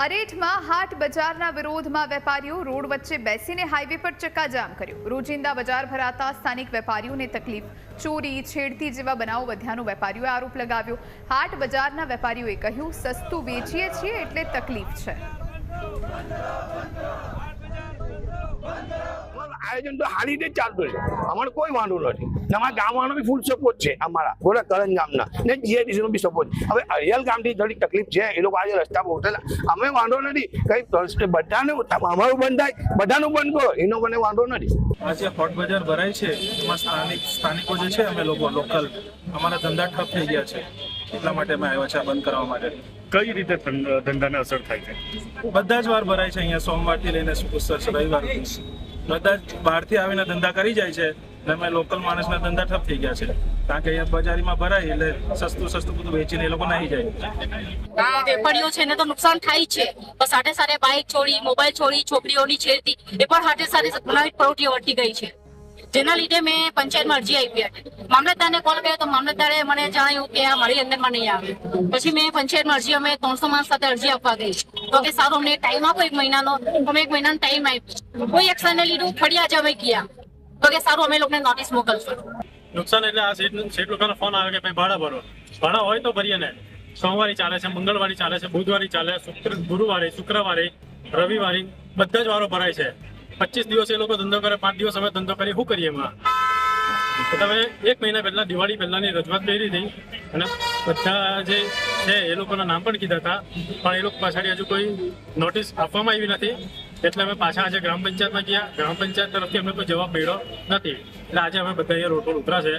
અરેઠમાં હાટ બજારના વિરોધમાં વેપારીઓ રોડ વચ્ચે બેસીને હાઈવે પર ચક્કાજામ કર્યો. રોજિંદા બજાર ભરાતા સ્થાનિક વેપારીઓને તકલીફ. ચોરી, છેડતી જેવા બનાવો વધ્યાનો વેપારીઓએ આરોપ લગાવ્યો. હાટ બજારના વેપારીઓએ કહ્યું, સસ્તું વેચીએ છીએ એટલે તકલીફ છે. આયોજન તો સારી રીતે ચાલતું છે. અમારે કોઈ વાંધો નથી. ને અમારા ગામવાળાનો બી ફૂલ સપોર્ટ છે અમારા. ગોરા કરણ ગામના. ને જીઆઈડીસીનો બી સપોર્ટ હવે અરિયલ ગામથી થોડી તકલીફ છે. એ લોકો આજે રસ્તા પહોંચેલા અમે વાંધો નથી. કઈ બધાને અમારું બંધ થાય. બધાનું બંધ કરો. એનો મને વાંધો નથી. આજે હોટ બજાર ભરાય છે. એમાં સ્થાનિક સ્થાનિકો જે છે અમે લોકો લોકલ અમારા ધંધા ઠપ થઈ ગયા છે. એટલા માટે અમે આવ્યા છે આ બંધ કરવા માટે. કઈ રીતે ધંધાને અસર થાય છે? બધા જ વાર ભરાય છે અહીંયા. સોમવારથી લઈને શુક્ર રવિવાર બધા જ બહારથી આવીને ધંધા કરી જાય છે અને અમે લોકલ માણસના ધંધા ઠપ થઈ ગયા છે. કારણ કે અહીંયા બજારીમાં ભરાય એટલે સસ્તું સસ્તું બધું વેચીને એ લોકો નાહી જાય. વેપારીઓ છે એને તો નુકસાન થાય છે. સાથે સાથે બાઇક છોડી મોબાઈલ છોડી, છોકરીઓની છેડતી, એ પણ સાથે સાથે ગુનાહિત પ્રવૃત્તિઓ વધતી ગઈ છે. જેના લીધે મેં પંચાયતમાં અરજી આપી હતી. મામલતદારને કોલ કર્યો તો મામલતદારે મને જણાવ્યું કે આ મારી અંદરમાં નહીં આવે. પછી મેં પંચાયતમાં અરજી અમે ત્રણસો માણસ સાથે અરજી આપવા ગઈ. તો કે સારું, અમને ટાઈમ આપો એક મહિનાનો. અમે એક મહિનાનો ટાઈમ આપ્યો. કોઈ એક્શન ને લીધું ફરી આજે અમે ગયા. તો કે સારું, અમે લોકોને નોટિસ મોકલશું. નુકસાન એટલે આ સીટ સીટ લોકોનો ફોન આવે કે ભાઈ ભાડા ભરો. ભાડા હોય તો ભરીએ ને. સોમવારે ચાલે છે, મંગળવારે ચાલે છે, બુધવારે ચાલે, શુક્ર, ગુરુવારે, શુક્રવારે, રવિવારે, બધા જ વારો ભરાય છે. પચીસ દિવસ એ લોકો ધંધો કરે, પાંચ દિવસ અમે ધંધો કરીએ શું કરીએ એમાં? તમે એક મહિના પહેલા દિવાળી પહેલાની રજૂઆત કરી હતી અને બધા જે છે એ લોકોના નામ પણ કીધા હતા, પણ એ લોકો પાછળ હજુ કોઈ નોટિસ આપવામાં આવી નથી. એટલે અમે પાછા આજે ગ્રામ પંચાયતમાં ગયા. ગ્રામ પંચાયત તરફથી અમને કોઈ જવાબ મળ્યો નથી. એટલે આજે અમે બધા અહીંયા રોડ પર ઉતરા છે.